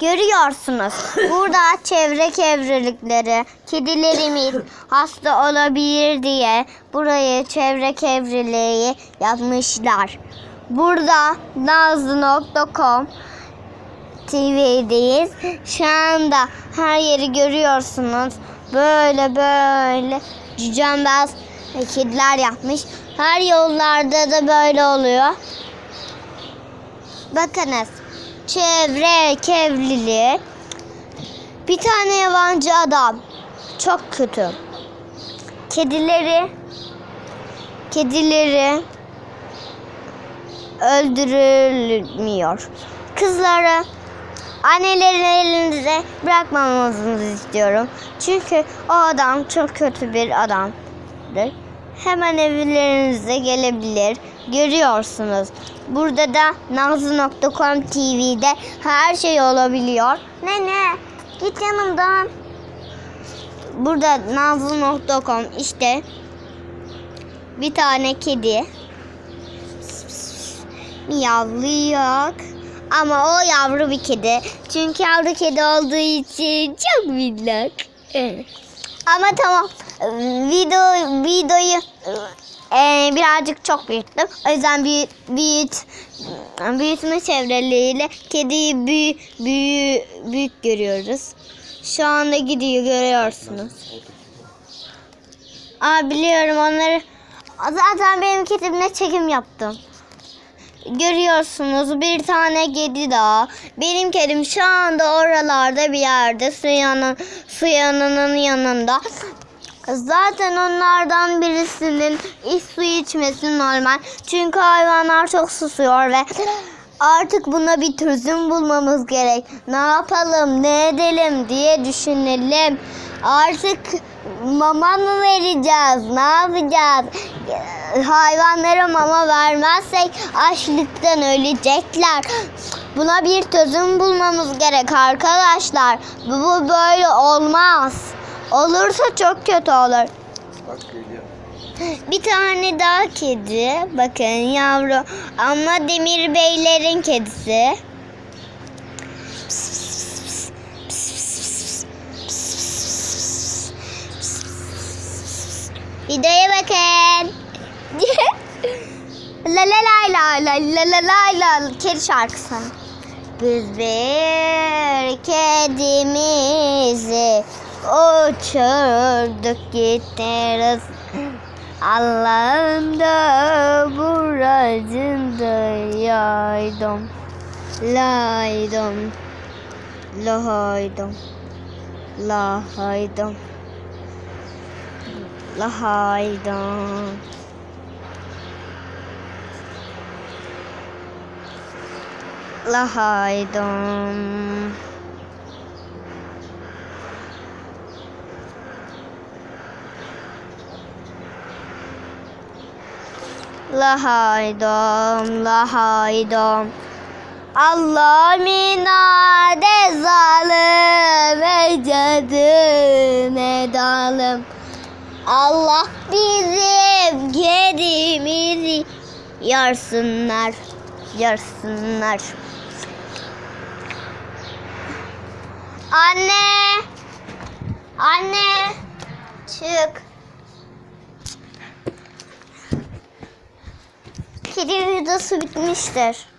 Görüyorsunuz. Burada çevre kevrelikleri, kedilerimiz hasta olabilir diye burayı çevre kevreliği yapmışlar. Burada nazlı.com TV'deyiz. Şu anda her yeri görüyorsunuz. Böyle böyle cücembaz kediler yapmış. Her yollarda da böyle oluyor. Bakınız. Çevre kevliliği. Bir tane yabancı adam. Çok kötü. Kedileri kedileri öldürülmüyor. Kızları annelerin elinde bırakmamamızı istiyorum. Çünkü o adam çok kötü bir adamdır. Hemen evlerinize gelebilir. Görüyorsunuz. Burada da nazlı.com TV'de her şey olabiliyor. Nene git yanımdan. Burada nazlı.com işte bir tane kedi miyavlıyor. Ama o yavru bir kedi. Çünkü yavru kedi olduğu için çok minnak. Evet. Ama tamam. Video videoyu e, birazcık çok büyüttüm. O yüzden büyüt, büyüt büyütme çevreleriyle kediyi büyü, büyü, büyük görüyoruz. Şu anda gidiyor görüyorsunuz. Aa biliyorum onları. Zaten benim kedimle çekim yaptım. Görüyorsunuz bir tane kedi daha. Benim kedim şu anda oralarda bir yerde su, yanı, su yanının yanında. Zaten onlardan birisinin iç su içmesi normal. Çünkü hayvanlar çok susuyor ve artık buna bir çözüm bulmamız gerek. Ne yapalım, ne edelim diye düşünelim. Artık mama mı vereceğiz, ne yapacağız? Hayvanlara mama vermezsek açlıktan ölecekler. Buna bir çözüm bulmamız gerek arkadaşlar. Bu böyle olmaz. Olursa çok kötü olur. Bak geliyor. Bir tane daha kedi. Bakın yavru. Ama Demir Beylerin kedisi. Videoya bakın. la la la la la la la la la kedi şarkısı. Biz bir kedimizi uçurduk gideriz. Allah'ım da buracında yaydım. Laydım. Lahaydım. Lahaydım. Lahaydım. Lahaydım. Lahaydım, lahaydım. Allah minade zalim ecadım edalım. Allah bizim kedimizi yarsınlar, yarsınlar. Anne, anne, çık. Kedi videosu bitmiştir.